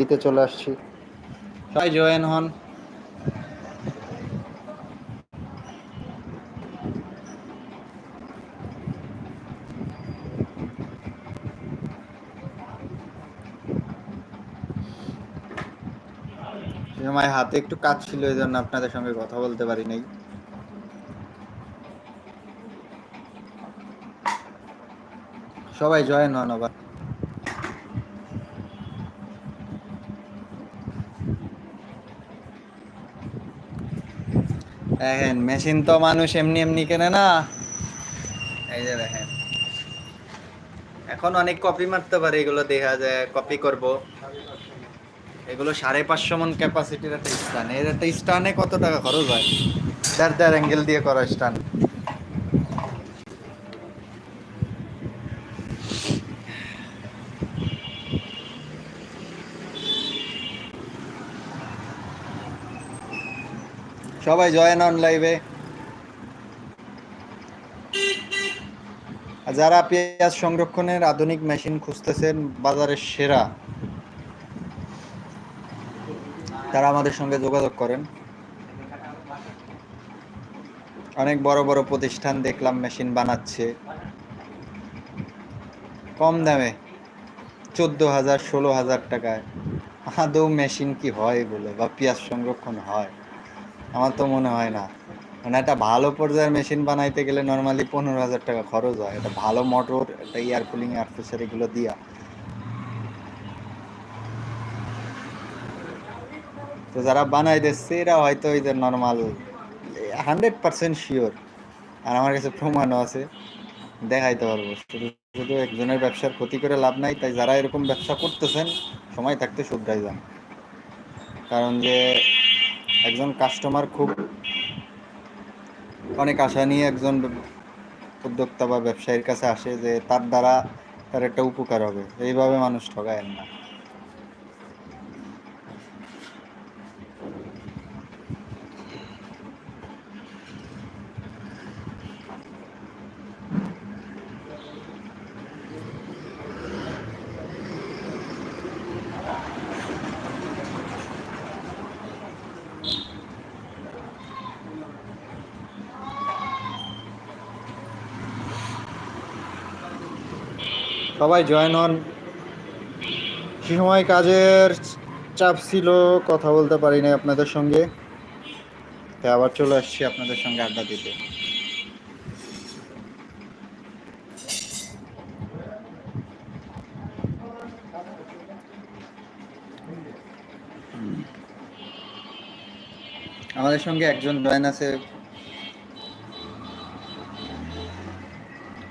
দিতে চলে আসছি। সবাই জয়েন হন। সময় হাতে একটু কাজ ছিল এই জন্য আপনাদের সঙ্গে কথা বলতে পারি নাই। সবাই জয়েন হন আবার। দেখেন, মেশিন তো মানুষ এমনি এমনি কেনে না। এই যে দেখেন। এখন অনেক কপি মারতে পারে, এগুলো দেখা যায় কপি করব। এগুলো সাড়ে পাঁচশো মন ক্যাপাসিটির একটা স্টান এর একটা স্টানে কত টাকা খরচ হয়? দেড় দেড় অ্যাঙ্গেল দিয়ে করা স্টান সবাই জয়েন অন লাইভে যারা পেঁয়াজ সংরক্ষণের আধুনিক মেশিন খুঁজতেছেন, বাজারের সেরা, তারা আমাদের সঙ্গে যোগাযোগ করেন। অনেক বড় বড় প্রতিষ্ঠান দেখলাম মেশিন বানাচ্ছে। কম দামে, চোদ্দ হাজার, ষোলো হাজার টাকায়। আদৌ মেশিন কি হয় বলে, বা পেঁয়াজ সংরক্ষণ হয়? আমার তো মনে হয় না। মানে একটা ভালো পর্যায়ের মেশিন বানাইতে গেলে নর্মালি পনেরো হাজার টাকা খরচ হয়। একটা ভালো মোটর একটা এয়ার কুলিং এয়ার প্রেসার এগুলো দিয়া। তো যারা বানাই দিচ্ছে, এরা হয়তো ওই যে নর্মাল হান্ড্রেড পার্সেন্ট শিওর আর আমার কাছে প্রমাণও আছে। দেখাইতে পারব। শুধু শুধু একজনের ব্যবসার ক্ষতি করে লাভ নাই। তাই যারা এরকম ব্যবসা করতেছেন, সময় থাকতে শুধরাই যান। কারণ যে একজন কাস্টমার খুব অনেক আশা নিয়ে একজন উদ্যোক্তা বা ব্যবসায়ীর কাছে আসে যে তার দ্বারা তার একটা উপকার হবে। এইভাবে মানুষ ঠগায় না। সবাই জয়েন হন। সে সময় কাজের চাপ ছিল, কথা বলতে পারি নাই আপনাদের সঙ্গে। তাই আবার চলে আসছি আপনাদের সঙ্গে আড্ডা দিতে। আমাদের সঙ্গে একজন জয়েন আছে।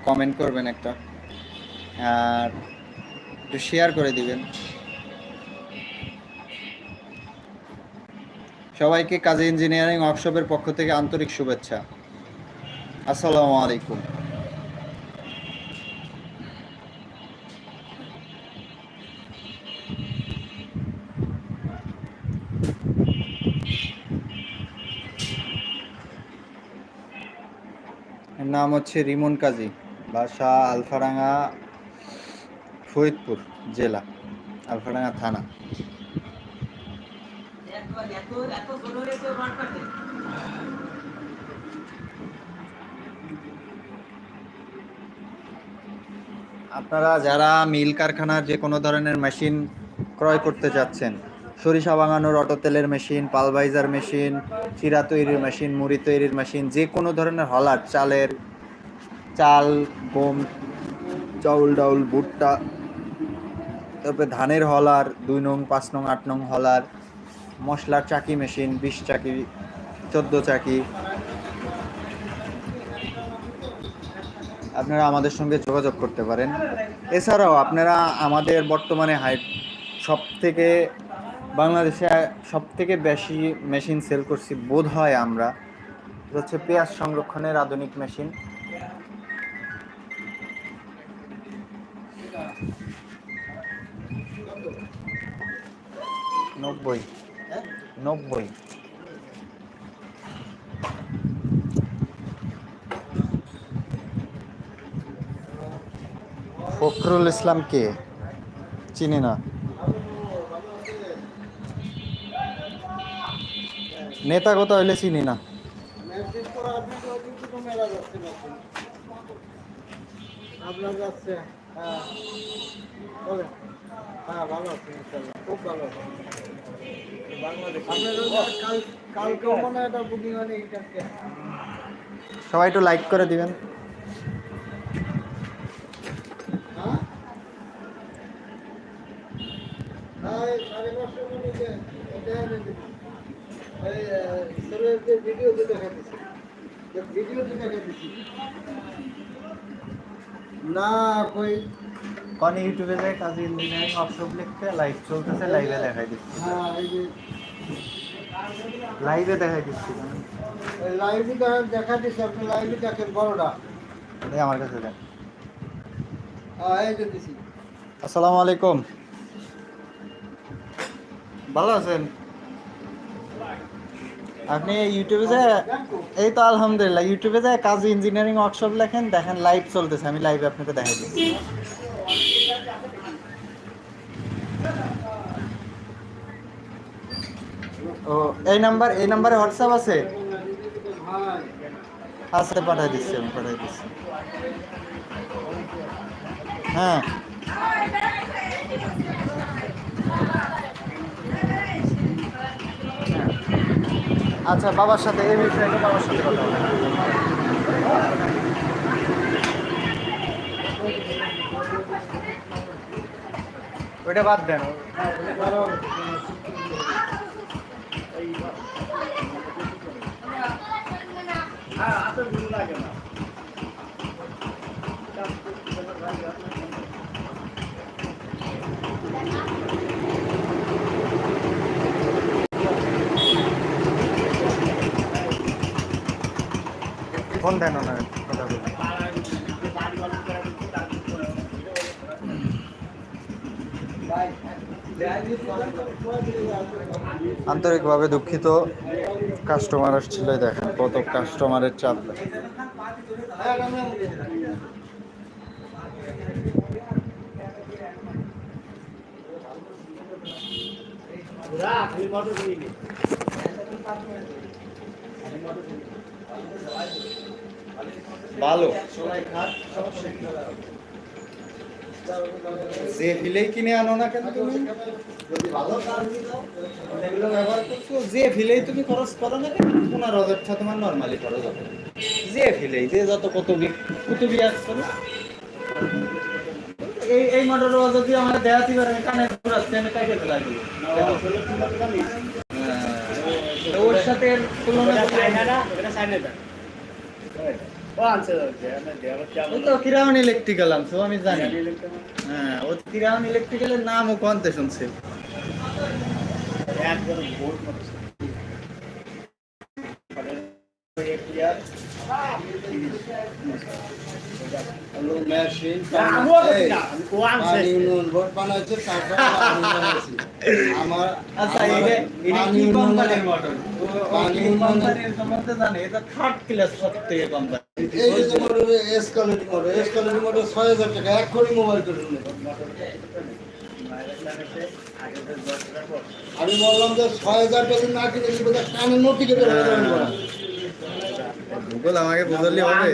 কমেন্ট করবেন একটা। আর একটু শেয়ার করে দিবেন। সবাইকে কাজে ইঞ্জিনিয়ারিং ওয়ার্কশপের পক্ষ থেকে আন্তরিক শুভেচ্ছা। আসসালামু আলাইকুম। নাম হচ্ছে রিমন কাজী, বাসা আলফারাঙ্গা ফরিদপুর জেলা, আলফাডাঙ্গা থানা। আপনারা যারা মিল কারখানার যে কোনো ধরনের মেশিন ক্রয় করতে চাচ্ছেন, সরিষা বাগানোর অটো তেলের মেশিন, পালভাইজার মেশিন, চিরা তৈরির মেশিন, মুড়ি তৈরির মেশিন, যে কোনো ধরনের হলার, চালের, চাল, গম, চাউল, ডাউল, ভুট্টা তারপরে ধানের হলার, দুই নং, পাঁচ নং, আট নং হলার, মশলার চাকি মেশিন, বিশ চাকি, চোদ্দ চাকি। আপনারা আমাদের সঙ্গে যোগাযোগ করতে পারেন। এছাড়াও আপনারা আমাদের বর্তমানে হাই সব থেকে বাংলাদেশে সব থেকে বেশি মেশিন সেল করছি বোধ হয় আমরা হচ্ছে পেঁয়াজ সংরক্ষণের আধুনিক মেশিন। নব্বই। নব্বই। ফখরুল ইসলাম কে চিনি না। নেতা কত হইলে চিনি না। আপনার যাচ্ছে হ্যাঁ। হ্যাঁ ভালো আছে খুব ভালো সবাই একটু লাইক করে দিবেন। না কই? কোন ইউটিউবে যায় কাজী ইঞ্জিনিয়ারিং ওয়ার্কশপ লিখতে লাইভ চলতেছে লাইভে দেখাই দিচ্ছি। হ্যাঁ যে লাইভে দেখাই দিচ্ছি। লাইভে দেখা দিচ্ছে আপনি লাইভে দেখেন বড়টা এই আমার কাছে দেন হ্যাঁ যে আসসালামু আলাইকুম। ভালো আছেন? আপনি ইউটিউবে যায় এই তো আলহামদুলিল্লাহ ইউটিউবে যায় কাজী ইঞ্জিনিয়ারিং ওয়ার্কশপ লেখেন দেখেন লাইভ চলতেছে আমি লাইভে আপনাকে দেখাই দিচ্ছি। ও, এই নাম্বার, এই নাম্বারে হোয়াটসঅ্যাপ আছে? আচ্ছা পাঠাই দিচ্ছি আমি, পাঠাই দিচ্ছি। হ্যাঁ। আচ্ছা বাবার সাথে, এই বিষয়ে বাবার সাথে কথা বলেন ওইটা বাদ দেন। ফোন দেন ওনার কথা বলুন। আন্তরিকভাবে দুঃখিত। কাস্টমার আসছিল দেখেন কত কাস্টমারের চাপ ভালো। যে ফিলেই কিনে আনো না কেন তুমি? এগুলো ব্যবহার করছ? যে ফিলেই তুমি খরচ করো না কেন? পনেরো হাজার তোমার নর্মালি খরচ হবে। যে ফিলেই যে যত কত কত বিয়াজ করো। এই এই মডেল যদি আমার ছিল আমি কানে ঘুরাচ্ছি আমি কাকে লাগবে ওর সাথে তুলনা করলে- ওই তো কিরাউন ইলেকট্রিক্যাল আনছো আমি জানি। হ্যাঁ ও কিরাউন ইলেকট্রিক্যালের কনতে শুনছে। আমার আচ্ছা এটা এটা কি কোম্পানির মডেল পানি কি উন্নয়ন- কোম্পানির সম্বন্ধে জানে? এটা থার্ড ক্লাস সব থেকে কোম্পানি। এই S quality model S quality model ছয় হাজার টাকা এক কোটি মোবাইল করে আমি বললাম যে ছয় হাজার টাকা না কিনে কানে নটি কেটে গুগল আমাকে বুঝলি হবে।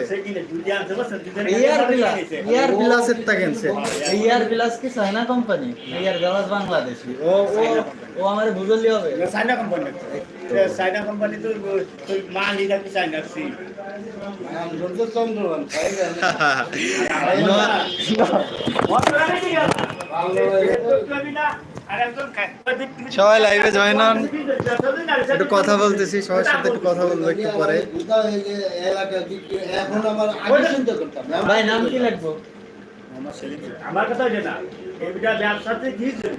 ইয়ার বিলাস ইয়ার বিলাসের তা কিনছে। ইয়ার বিলাস কি চায়না কোম্পানি ইয়ার বিলাস বাংলাদেশি ও ও। ও আমারে বুঝলি হবে। চাইনা কোম্পানি চাইনা কোম্পানি তো মাল এটা কি চাইনা সি চন্দ্রবান। সবাই লাইভে জয়েন হন একটু কথা বলতেছি সবার সাথে একটু কথা বলব একটু পরে হয়ে ভাই নাম কি লাগবো আমার কথা না এইটা ব্যবসাতে দিয়েছে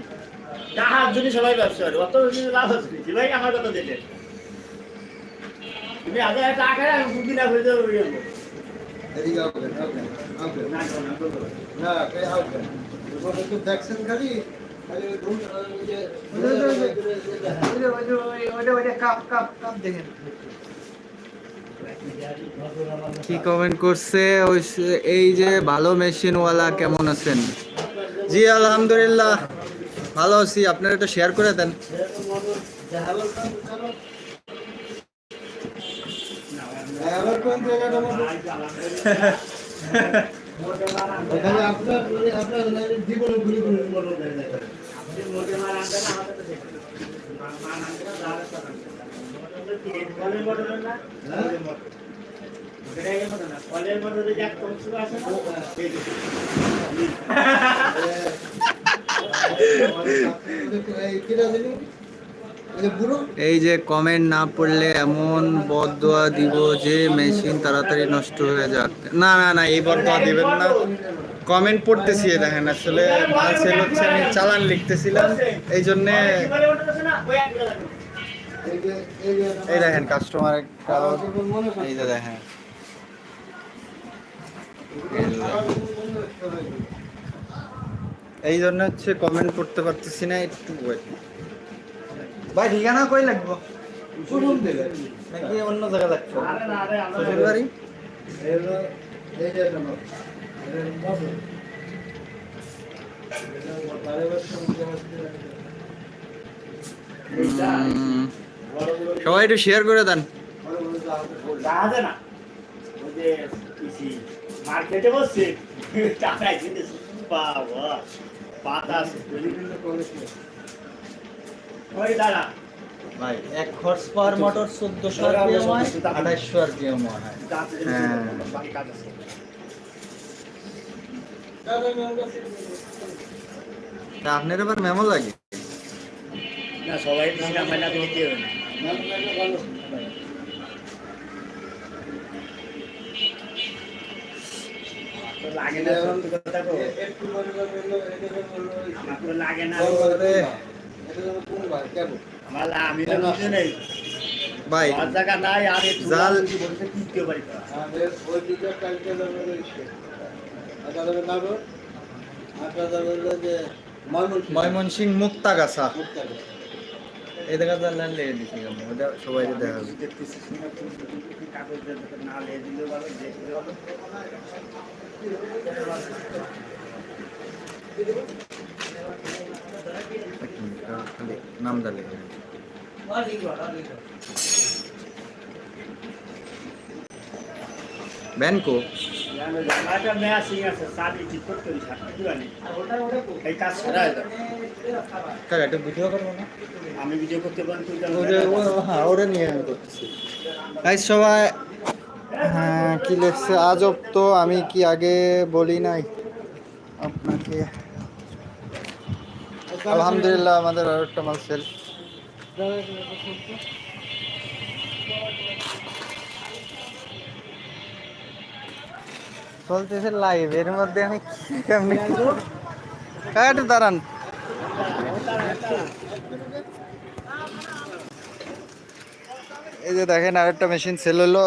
তাহার জন্য সবাই ব্যবসা করে অত লাভ কি ভাই আমার কথা দিলে তুমি আগে টাকা বুদ্ধি না আসবেন, আসবেন, আসবেন। না, কে দেখছেন খালি কমেন্ট করছে? ওই এই যে ভালো মেশিনওয়ালা কেমন আছেন? জি আলহামদুলিল্লাহ ভালো আছি। আপনারা একটু শেয়ার করে দেন। না আপনি মোটে মাল আনবেন না, আমাদের তো দেখবেন। মা- মাল আনবেন না, কলের? কলের না, এই যে। কমেন্ট না পড়লে এমন বদদোয়া দিব যে মেশিন তাড়াতাড়ি নষ্ট হয়ে যাক না না না, এই বদদোয়া দিবেন না কমেন্ট পড়তেছি দেখেন আসলে মাল সেল হচ্ছে, আমি চালান লিখতেছিলাম এই জন্যে। এই দেখেন কাস্টমার এই যে দেখেন এই জন্য হচ্ছে কমেন্ট করতে পারতেছি না, একটু wait। ভাই ঠিকানা কই লাগবো? শুনুন দিলে। নাকি অন্য জায়গা লাগবে আরে না, আরে আমরা- শ্বশুর বাড়ি? সবাই একটু শেয়ার করে দেন। মার্কেটে বসছে। টাকায় বাবা বাতাস বিভিন্ন কোয়ালিটি। ওই দাঁড়া ভাই এক হর্স পাওয়ার মোটর চোদ্দশো আরপিএম হয় আঠাইশশো আরপিএম হয়। হ্যাঁ। আপনার আবার মেমো লাগে? না সবাই দিলে আমার না দিতে হবে না। লাগে না লাগে না ভাই জাল- না। না যে ময়মনসিংহ। ময়মনসিং মুক্তাগাছা। মুক্তাগাছা। এই দেখা যান লেগে দিছি আমি ওটা সবাই দেখা যাবে না। কার একটা ভিডিও করব না আমি ভিডিও করতে পারি তুই জানো ওটা ও- হ্যাঁ ওটা নিয়ে আমি করতেছি সবাই হ্যাঁ কি লেখছে? আজব তো আমি কি আগে বলি নাই? আপনাকে আলহামদুলিল্লাহ, আমাদের আর একটা মাল সেল চলতেছে লাইভ এর মধ্যে আমি কেমনি হ্যাঁ একটু দাঁড়ান। এই যে দেখেন, আরেকটা মেশিন সেল হলো।